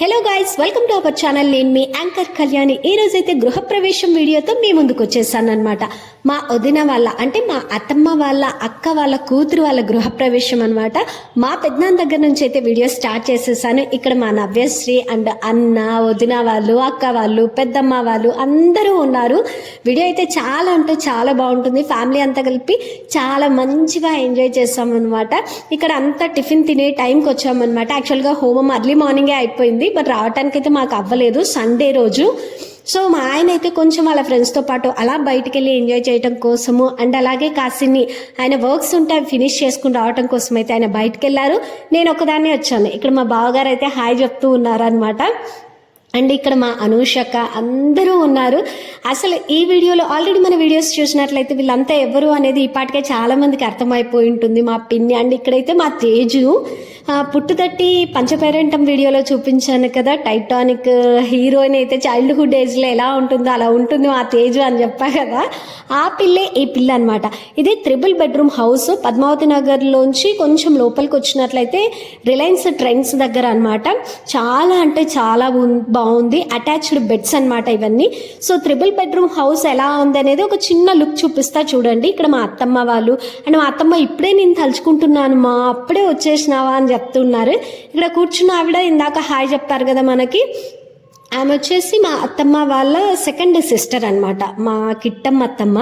Hello guys welcome to our channel నేను మీ anchor Kalyani ఈ రోజైతే గృహప్రవేశం వీడియోతో మీ ముందుకు వచ్చేసాను అనమాట మా వదిన వాళ్ళ అంటే మా అత్తమ్మ వాళ్ళ అక్క వాళ్ళ కూతురు వాళ్ళ గృహప్రవేశం అనమాట మా పెద్దనాన్న దగ్గర నుంచి అయితే వీడియో స్టార్ట్ చేసేసాను. ఇక్కడ మా నవ్యశ్రీ అండ్ అన్న వదిన వాళ్ళు అక్క వాళ్ళు పెద్దమ్మ వాళ్ళు అందరూ ఉన్నారు. వీడియో అయితే చాలా అంటే చాలా బాగుంటుంది. ఫ్యామిలీ అంతా కలిపి చాలా మంచిగా ఎంజాయ్ చేసాం అనమాట ఇక్కడ అంతా టిఫిన్ తినే టైంకి వచ్చామన్నమాట. యాక్చువల్గా హోమం అర్లీ మార్నింగే అయిపోయింది. బట్ రావడానికి అయితే మాకు అవ్వలేదు. సండే రోజు. సో మా ఆయన అయితే కొంచెం వాళ్ళ ఫ్రెండ్స్తో పాటు అలా బయటికి వెళ్ళి ఎంజాయ్ చేయడం కోసము అండ్ అలాగే కాసిన్ని ఆయన వర్క్స్ ఉంటే అవి ఫినిష్ చేసుకుని రావడం కోసం అయితే ఆయన బయటికి వెళ్ళారు నేను ఒకదాన్నే వచ్చాను. ఇక్కడ మా బావగారు అయితే హాయ్ చెప్తూ ఉన్నారనమాట అండ్ ఇక్కడ మా అనూషక అందరూ ఉన్నారు. అసలు ఈ వీడియోలో ఆల్రెడీ మన వీడియోస్ చూసినట్లయితే వీళ్ళంతా ఎవరు అనేది ఇప్పటికే చాలా మందికి అర్థమైపోయి ఉంటుంది. మా పిన్ని అండ్ ఇక్కడైతే మా తేజు. పుట్టుదట్టి పుట్టుతట్టి పంచపేరెంటం వీడియోలో చూపించాను కదా టైటానిక్ హీరోయిన్ అయితే చైల్డ్హుడ్ ఏజ్లో ఎలా ఉంటుందో అలా ఉంటుంది మా తేజు అని చెప్పా కదా. ఆ పిల్లే ఈ పిల్ల అనమాట ఇది త్రిబుల్ బెడ్రూమ్ హౌస్ పద్మావతి నగర్లోంచి కొంచెం లోపలికి వచ్చినట్లయితే రిలయన్స్ ట్రెండ్స్ దగ్గర అనమాట చాలా అంటే చాలా బాగుంది. అటాచ్డ్ బెడ్స్ అన్నమాట ఇవన్నీ. సో త్రిబుల్ బెడ్రూమ్ హౌస్ ఎలా ఉంది అనేది ఒక చిన్న లుక్ చూపిస్తా చూడండి. ఇక్కడ మా అత్తమ్మ వాళ్ళు అండ్ మా అత్తమ్మ ఇప్పుడే నేను తలుచుకుంటున్నాను మా అప్పుడే వచ్చేసినావా? అని చెప్తున్నారు. ఇక్కడ కూర్చున్న ఆవిడ ఇందాక హాయ్ చెప్తారు కదా మనకి. ఆమె వచ్చేసి మా అత్తమ్మ వాళ్ళ సెకండ్ సిస్టర్ అన్నమాట. మా కిట్టమ్మ అత్తమ్మ.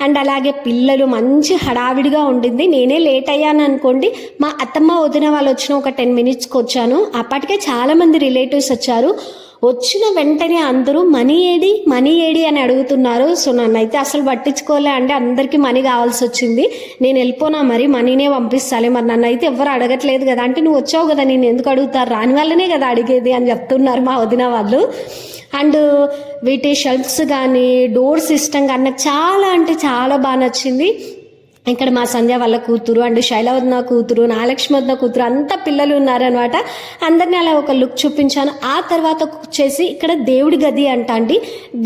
అండ్ అలాగే పిల్లలు మంచి హడావిడిగా ఉండింది. నేనే లేట్ అయ్యాను అనుకోండి మా అత్తమ్మ వదిన వాళ్ళు వచ్చిన ఒక టెన్ మినిట్స్కి వచ్చాను. అప్పటికే చాలామంది రిలేటివ్స్ వచ్చారు. వచ్చిన వెంటనే అందరూ మనీ ఏడి మనీ ఏడి అని అడుగుతున్నారు. సో నన్ను అయితే అసలు పట్టించుకోలే అంటే అందరికీ మనీ కావాల్సి వచ్చింది. నేను వెళ్ళిపోనా మరి? మనీనే పంపిస్తాలే. మరి నన్ను అయితే ఎవరు అడగట్లేదు కదా. అంటే నువ్వు వచ్చావు కదా నేను ఎందుకు అడుగుతారు? రాని వల్లనే కదా అడిగేది అని చెప్తున్నారు మా వదిన వాళ్ళు. అండ్ వీటి షెల్ఫ్స్ కానీ డోర్ సిస్టమ్ కానీ నాకు చాలా అంటే చాలా బాగా నచ్చింది. ఇక్కడ మా సంధ్య వాళ్ళ కూతురు అండ్ శైలవద్న కూతురు నాలక్ష్మద్న కూతురు అంతా పిల్లలు ఉన్నారనమాట అందరినీ అలా ఒక లుక్ చూపించాను. ఆ తర్వాత వచ్చేసి ఇక్కడ దేవుడి గది అంట అండి.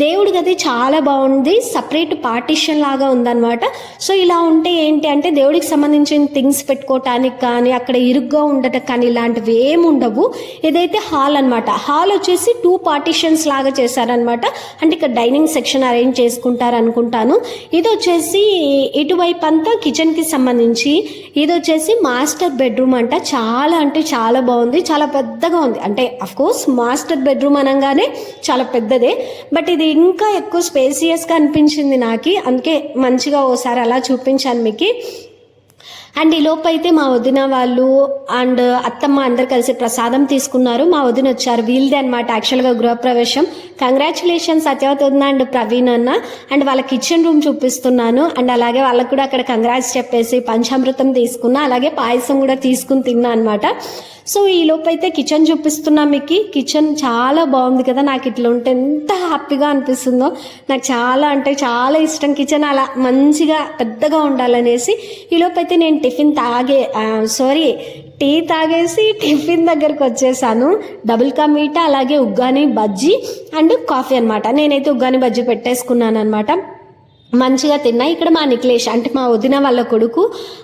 దేవుడి గది చాలా బాగుంది. సపరేట్ పార్టిషన్ లాగా ఉందన్నమాట. సో ఇలా ఉంటే ఏంటి అంటే దేవుడికి సంబంధించిన థింగ్స్ పెట్టుకోవటానికి కానీ అక్కడ ఇరుగ్గా ఉండటం కానీ ఇలాంటివి ఏమి ఉండవు. ఇదైతే హాల్ అన్నమాట హాల్ వచ్చేసి టూ పార్టిషన్స్ లాగా చేశారనమాట అంటే ఇక్కడ డైనింగ్ సెక్షన్ అరేంజ్ చేసుకుంటారు అనుకుంటాను ఇది వచ్చేసి ఇటువైపు అంతా కిచెన్కి సంబంధించి ఇది వచ్చేసి మాస్టర్ బెడ్రూమ్ అంట. చాలా అంటే చాలా బాగుంది చాలా పెద్దగా ఉంది. అంటే అఫ్ కోర్స్ మాస్టర్ బెడ్రూమ్ అనగానే చాలా పెద్దదే. బట్ ఇది ఇంకా ఎక్కువ స్పేసియస్గా అనిపించింది నాకు. అందుకే మంచిగా ఓసారి అలా చూపించాను మీకు. అండ్ ఈ లోపు అయితే మా వదిన వాళ్ళు అండ్ అత్తమ్మ అందరు కలిసి ప్రసాదం తీసుకున్నారు. మా వదిన వచ్చారు. వీళ్ళదే అనమాట యాక్చువల్గా గృహప్రవేశం. కంగ్రాచులేషన్స్ సత్యవతి వదిన అండ్ ప్రవీణ్ అన్న. అండ్ వాళ్ళ కిచెన్ రూమ్ చూపిస్తున్నాను. అండ్ అలాగే వాళ్ళకు కూడా అక్కడ కంగ్రాట్స్ చెప్పేసి పంచామృతం తీసుకున్నా. అలాగే పాయసం కూడా తీసుకుని తిన్నా అనమాట సో ఈ లోపైతే అయితే కిచెన్ చూపిస్తున్నా మీకు. కిచెన్ చాలా బాగుంది కదా. నాకు ఇట్లా ఉంటే ఎంత హ్యాపీగా అనిపిస్తుందో. నాకు చాలా అంటే చాలా ఇష్టం. కిచెన్ అలా మంచిగా పెద్దగా ఉండాలనేసి. ఈ లోపైతే నేను టిఫిన్ తాగే సారీ టీ తాగేసి టిఫిన్ దగ్గరకు వచ్చేసాను. డబుల్ కా మీటా అలాగే ఉగ్గాని బజ్జీ అండ్ కాఫీ అనమాట నేనైతే ఉగ్గాని బజ్జీ పెట్టేసుకున్నాను అనమాట మంచిగా తిన్నా. ఇక్కడ మా నిఖిలేష్ అంటే మా వదిన వాళ్ళ కొడుకు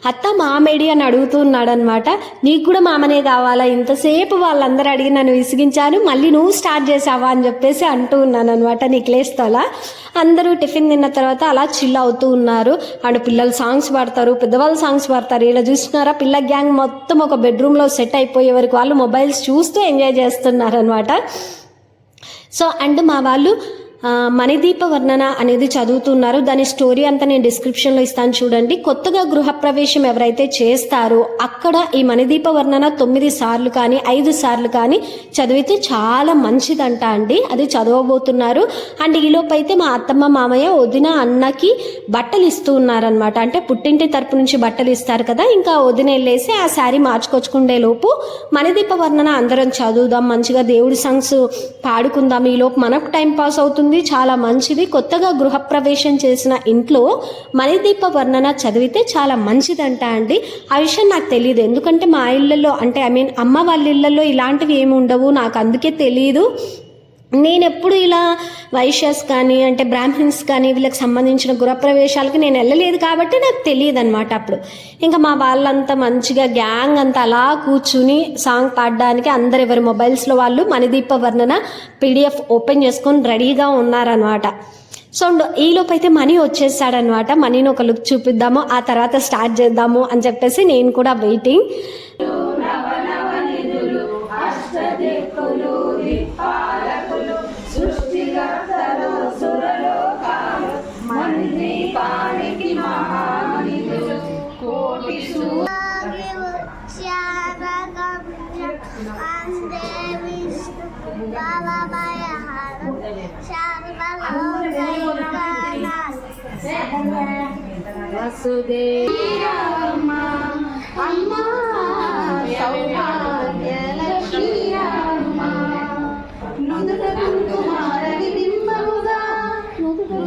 అత్త మామేడి అని అడుగుతున్నాడు అనమాట నీకు కూడా మామనే కావాలా? ఇంతసేపు వాళ్ళందరూ అడిగి నన్ను విసిగించాను మళ్ళీ నువ్వు స్టార్ట్ చేసావా అని చెప్పేసి అంటూ ఉన్నాను అనమాట నిఖిలేష్తో అలా అందరూ టిఫిన్ తిన్న తర్వాత అలా చిల్ అవుతూ ఉన్నారు. అండ్ పిల్లలు సాంగ్స్ పాడతారు పెద్దవాళ్ళు సాంగ్స్ పాడతారు. ఇలా చూస్తున్నారా? పిల్ల గ్యాంగ్ మొత్తం ఒక బెడ్రూమ్లో సెట్ అయిపోయే వరకు వాళ్ళు మొబైల్స్ చూస్తూ ఎంజాయ్ చేస్తున్నారు అనమాట సో అండ్ మా వాళ్ళు మణిదీప వర్ణన అనేది చదువుతున్నారు. దాని స్టోరీ అంతా నేను డిస్క్రిప్షన్లో ఇస్తాను చూడండి. కొత్తగా గృహప్రవేశం ఎవరైతే చేస్తారో అక్కడ ఈ మణిదీప వర్ణన తొమ్మిది సార్లు కానీ ఐదు సార్లు కానీ చదివితే చాలా మంచిదంట అండి. అది చదవబోతున్నారు. అండ్ ఈలోపైతే అయితే మా అత్తమ్మ మామయ్య వదిన అన్నకి బట్టలు ఇస్తూ ఉన్నారనమాట అంటే పుట్టింటి తరపు నుంచి బట్టలు ఇస్తారు కదా ఇంకా వదిన వెళ్ళేసి ఆ శారీ మార్చుకొచ్చుకుండే లోపు మణిదీప వర్ణన అందరం చదువుదాం మంచిగా దేవుడి సాంగ్స్ పాడుకుందాం. ఈలోపు మనకు టైం పాస్ అవుతుంది. చాలా మంచిది. కొత్తగా గృహప్రవేశం చేసిన ఇంట్లో మణిదీప వర్ణన చదివితే చాలా మంచిదంట అండి. ఆ విషయం నాకు తెలియదు ఎందుకంటే మా ఇళ్ళల్లో అంటే ఐ మీన్ అమ్మ వాళ్ళ ఇళ్ళల్లో ఇలాంటివి ఏమి ఉండవు. నాకు అందుకే తెలియదు నేనెప్పుడు ఇలా వైశ్యస్ కానీ అంటే బ్రాహ్మిన్స్ కానీ వీళ్ళకి సంబంధించిన గృహప్రవేశాలకి నేను వెళ్ళలేదు కాబట్టి నాకు తెలియదు అనమాట అప్పుడు. ఇంకా మా వాళ్ళంతా మంచిగా గ్యాంగ్ అంతా అలా కూర్చుని సాంగ్ పాడడానికి అందరు ఎవరి మొబైల్స్లో వాళ్ళు మణిదీప వర్ణన పీడిఎఫ్ ఓపెన్ చేసుకొని రెడీగా ఉన్నారనమాట సో ఈలోపు అయితే మనీ వచ్చేసాడనమాట మనీని ఒక లుక్ చూపిద్దాము ఆ తర్వాత స్టార్ట్ చేద్దాము అని చెప్పేసి నేను కూడా వెయిటింగ్ బాబాయహారం నుదుట కుంకుమారవి బింబముగా నుదుట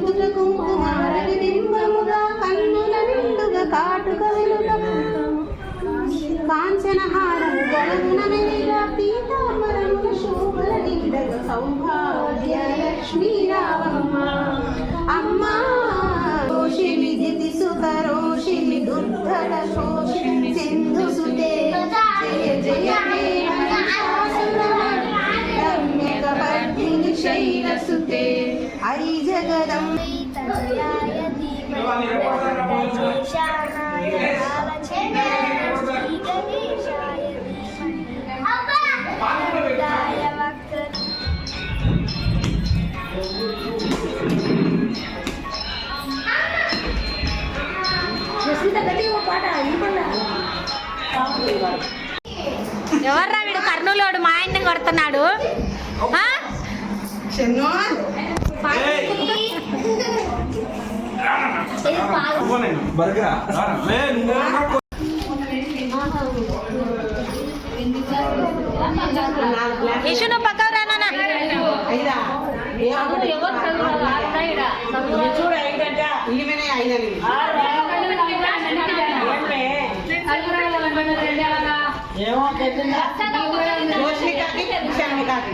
నిండగ సౌభాగ్య లక్ష్మీ రావమ్మ అమ్మా రోషిణి దితి సుత రోషిణి దుర్ధర సింధు సుతే. జయ జయ శైలసుతే ఐ జగదం. ఎవర్రా వీడు కర్నూలోడు మా ఆయన్ని కొడుతున్నాడు. బర్గరా ఈమెనే ఐదని రోషిని కాకి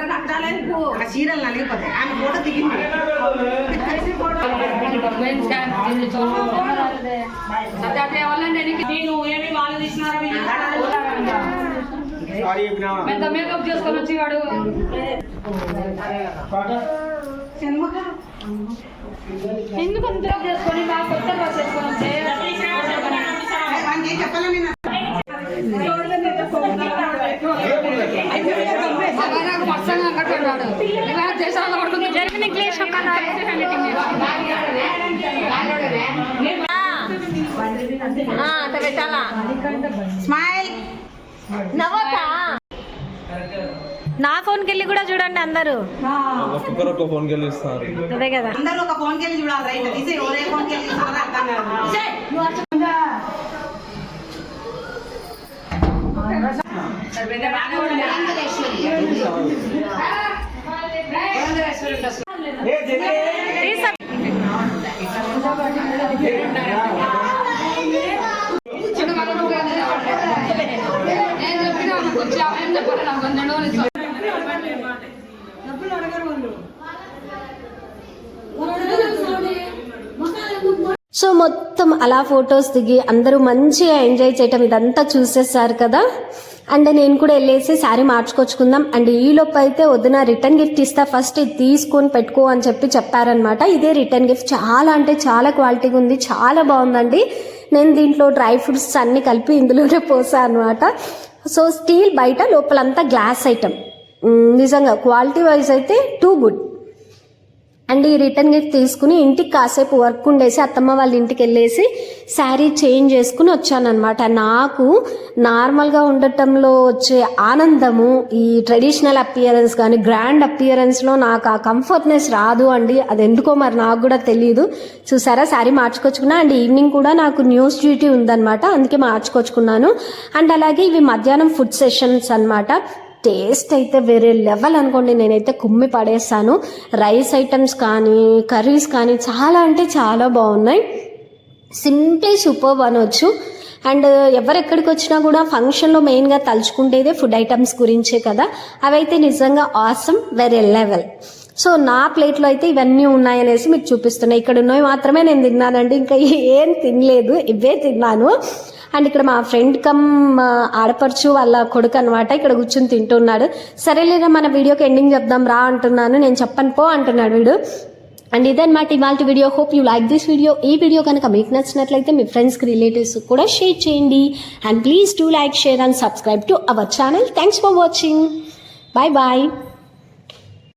వీడియో ఆ చీరలు నలిగిపోతాయి ఆమె ఫోటో దిగింది. నేను ఏమి వాళ్ళు తీసినారు పెద్ద మేకప్ చేసుకొని వచ్చి వాడు ఎందుకు అంత చేసుకొని బాగా కొత్త డ్రెస్ వేసుకొని వచ్చే వానికి చెప్పాలా? పెట్టాలా స్మైల్. నవ్వతా నా ఫోన్కి వెళ్ళి కూడా చూడండి అందరూ. ఒక్కొక్కరు ఒక ఫోన్కి వెళ్ళిస్తారు అదే కదా. అందరూ ఒక ఫోన్కి వెళ్ళి చూడాలి రైట్ ఇసే ఒరే సో మొత్తం అలా ఫొటోస్ దిగి అందరూ మంచిగా ఎంజాయ్ చేయటం ఇదంతా చూసేసారు కదా? అండ్ నేను కూడా వెళ్ళేసి శారీ మార్చుకొచ్చుకుందాం. అండ్ ఈ లోపు అయితే వద్దున రిటర్న్ గిఫ్ట్ ఇస్తా. ఫస్ట్ ఇది తీసుకొని పెట్టుకో అని చెప్పి చెప్పారనమాట ఇదే రిటర్న్ గిఫ్ట్. చాలా అంటే చాలా క్వాలిటీగా ఉంది. చాలా బాగుందండి. నేను దీంట్లో డ్రై ఫ్రూట్స్ అన్ని కలిపి ఇందులోనే పోసా అనమాట సో స్టీల్ బయట లోపలంతా గ్లాస్ ఐటమ్. నిజంగా క్వాలిటీ వైజ్ అయితే టూ గుడ్. అండ్ ఈ రిటర్న్ గిఫ్ట్ తీసుకుని ఇంటికి కాసేపు వర్క్ ఉండేసి అత్తమ్మ వాళ్ళ ఇంటికి వెళ్ళేసి శారీ చేంజ్ చేసుకుని వచ్చానమాట నాకు నార్మల్గా ఉండటంలో వచ్చే ఆనందము ఈ ట్రెడిషనల్ అపియరెన్స్ కానీ గ్రాండ్ అపియరెన్స్లో నాకు ఆ కంఫర్ట్నెస్ రాదు అండి. అది ఎందుకో మరి నాకు కూడా తెలియదు చూసారా? శారీ మార్చుకొచ్చుకున్నా అండ్ ఈవినింగ్ కూడా నాకు న్యూస్ డ్యూటీ ఉందన్నమాట. అందుకే మార్చుకొచ్చుకున్నాను. అండ్ అలాగే ఇవి మధ్యాహ్నం ఫుడ్ సెషన్స్ అనమాట టేస్ట్ అయితే వేరే లెవెల్ అనుకోండి నేనైతే కుమ్మి పడేస్తాను రైస్ ఐటమ్స్ కానీ కర్రీస్ కానీ చాలా అంటే చాలా బాగున్నాయి. సింప్లీ సూపర్ అనొచ్చు. అండ్ ఎవరెక్కడికి వచ్చినా కూడా ఫంక్షన్లో మెయిన్గా తలుచుకుంటేదే ఫుడ్ ఐటమ్స్ గురించే కదా. అవైతే నిజంగా ఆసమ్ వెరీ లెవెల్. సో నా ప్లేట్లో అయితే ఇవన్నీ ఉన్నాయనేసి మీకు చూపిస్తున్నాయి ఇక్కడ ఉన్నవి మాత్రమే నేను తిన్నానండి. ఇంకా ఏం తినలేదు ఇవే తిన్నాను. అండ్ ఇక్కడ మా ఫ్రెండ్ కమ్ ఆడపడుచు వాళ్ళ కొడుకు అనమాట ఇక్కడ కూర్చుని తింటున్నాడు. సరేలేరా మన వీడియోకి ఎండింగ్ చెప్దాం రా అంటున్నాను. నేను చెప్పను పో అంటున్నాడు వీడు. అండ్ ఇదన్నమాట ఇవాళ video. Hope you like this video ఈ వీడియో కనుక మీకు నచ్చినట్లయితే మీ ఫ్రెండ్స్కి రిలేటివ్స్ కూడా షేర్ చేయండి. And please do like share and subscribe to our channel thanks for watching bye bye